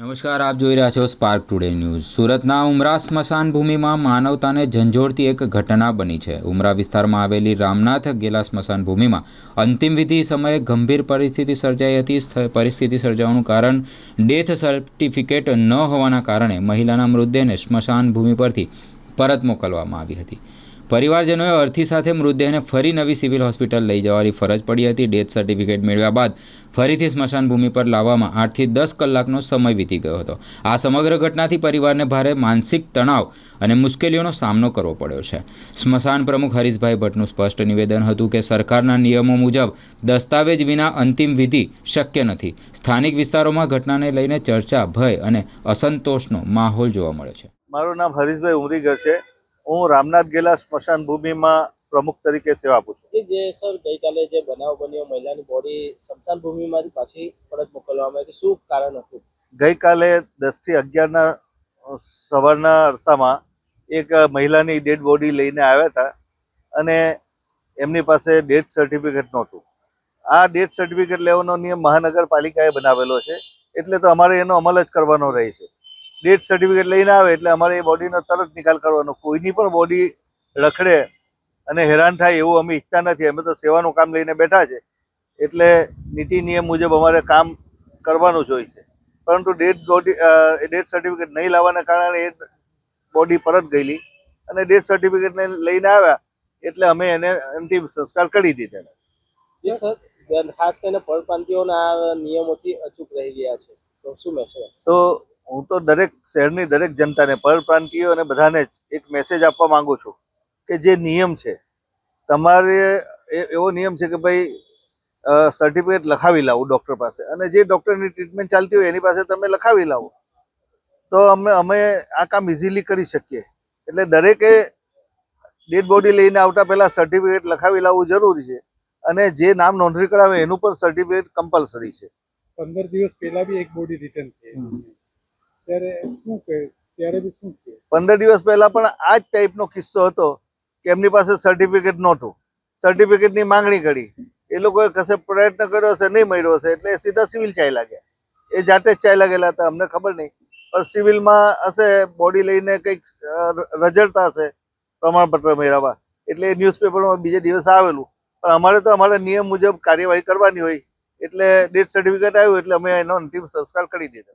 નમસ્કાર, આપ જોઈ રહ્યા છો સ્પાર્ક ટુડે ન્યૂઝ સુરતના ઉમરા સ્મશાન ભૂમિમાં માનવતાને ઝંઝોળતી એક ઘટના બની છે. ઉમરા વિસ્તારમાં આવેલી રામનાથ ગેલા સ્મશાન ભૂમિમાં અંતિમ વિધિ સમયે ગંભીર પરિસ્થિતિ સર્જાઈ હતી. સ્થ- પરિસ્થિતિ સર્જાવાનું કારણ ડેથ સર્ટિફિકેટ ન હોવાના કારણે મહિલાના મૃતદેહને સ્મશાન ભૂમિ પરથી પરત મોકલવામાં આવી હતી. પરિવારજનોએ અર્થી સાથે મૃતદેહને ફરી નવી સિવિલ હોસ્પિટલ લઈ જવાની ફરજ પડી હતી. ડેથ સર્ટિફિકેટ મેળવ્યા બાદ ફરીથી સ્મશાન ભૂમિ પર લાવવામાં આઠથી દસ કલાકનો સમય વીતી ગયો હતો. આ સમગ્ર ઘટનાથી પરિવારને ભારે માનસિક તણાવ અને મુશ્કેલીઓનો સામનો કરવો પડ્યો છે. સ્મશાન પ્રમુખ હરીશભાઈ ભટ્ટનું સ્પષ્ટ નિવેદન હતું કે સરકારના નિયમો મુજબ દસ્તાવેજ વિના અંતિમ વિધિ શક્ય નથી. સ્થાનિક વિસ્તારોમાં ઘટનાને લઈને ચર્ચા, ભય અને અસંતોષનો માહોલ જોવા મળે છે. મારું નામ હરીશભાઈ ઉમરીગર છે. હું રામનાથ ગેલા સ્મશાન ભૂમિમાં પ્રમુખ તરીકે સેવા આપું છું. જે સર ગઈકાલે જે બનાવ બન્યો મહિલાની બોડી સ્મશાન ભૂમિમાંથી પાછી પરત મોકલવામાં આવી શું કારણ હતું? ગઈકાલે દસથી અગિયારના સવારના અરસામાં એક મહિલાની ડેડ બોડી લઈને આવ્યા હતા અને એમની પાસે ડેથ સર્ટિફિકેટ નહોતું. આ ડેથ સર્ટિફિકેટ લેવાનો નિયમ મહાનગરપાલિકાએ બનાવેલો છે એટલે તો અમારે એનો અમલ જ કરવાનો રહે છે. ડેથ સર્ટિફિકેટ લઈને આવે એટલે અમારે એ બોડીનો તરત નિકાલ કરવાનો. કોઈની પણ બોડી રખડે અને હેરાન થાય એવું અમે ઈચ્છતા નથી. અમે તો સેવાનું કામ લઈને બેઠા છે. એટલે નીતિ નિયમ મુજબ અમારે કામ કરવાનું જ હોય છે. પરંતુ ડેથ બોડી ડેથ સર્ટિફિકેટ નહીં લાવવાના કારણે એ બોડી પરત ગયેલી અને ડેથ સર્ટિફિકેટને લઈને આવ્યા એટલે અમે એને અંતિમ સંસ્કાર કરી દીધા. જે ખાસ કરીને પરપ્રાંતિઓના નિયમોથી અચૂક રહી ગયા છે. તો શું મેસેજ તો હું તો દરેક શહેરની દરેક જનતાને પરપ્રાંતિયો અને બધાને જ એક મેસેજ આપવા માંગુ છું કે જે નિયમ છે તમારે એ- એવો નિયમ છે કે ભાઈ સર્ટિફિકેટ લખાવી લાવું ડૉક્ટર પાસે. અને જે ડૉક્ટરની ટ્રીટમેન્ટ ચાલતી હોય એની પાસે તમે લખાવી લાવો. તો અમે અમે આ કામ ઇઝીલી કરી શકીએ. એટલે દરેકે ડેડ બોડી લઈને આવતા પહેલાં સર્ટિફિકેટ લખાવી લાવવું જરૂરી છે. અને જે નામ નોંધણી કરાવે એનું પણ સર્ટિફિકેટ કમ્પલસરી છે. પંદર દિવસ પહેલાં બી એક બોડી રિટર્ન થઈ ત્યારે શું કહે? ત્યારે બી શું કહે? પંદર દિવસ પહેલા પણ આ જ ટાઈપનો કિસ્સો હતો કે એમની પાસે સર્ટિફિકેટ નહોતું. સર્ટિફિકેટની માંગણી કરી. એ લોકોએ કશે પ્રયત્ન કર્યો હશે, નહીં મળ્યો હશે, એટલે સીધા સિવિલ ચાલ્યા લાગ્યા એ જાતે જ ચાલ્યા લાગેલા હતા, અમને ખબર નહીં. પણ સિવિલમાં હશે બોડી લઈને કંઈક રજડતા હશે, પ્રમાણપત્ર મેળવવા. એટલે ન્યૂઝપેપરમાં બીજે દિવસે આવેલું. પણ અમારે તો અમારા નિયમ મુજબ કાર્યવાહી કરવાની હોય. એટલે ડેથ સર્ટિફિકેટ આવ્યું, એટલે અમે એનો અંતિમ સંસ્કાર કરી દીધો.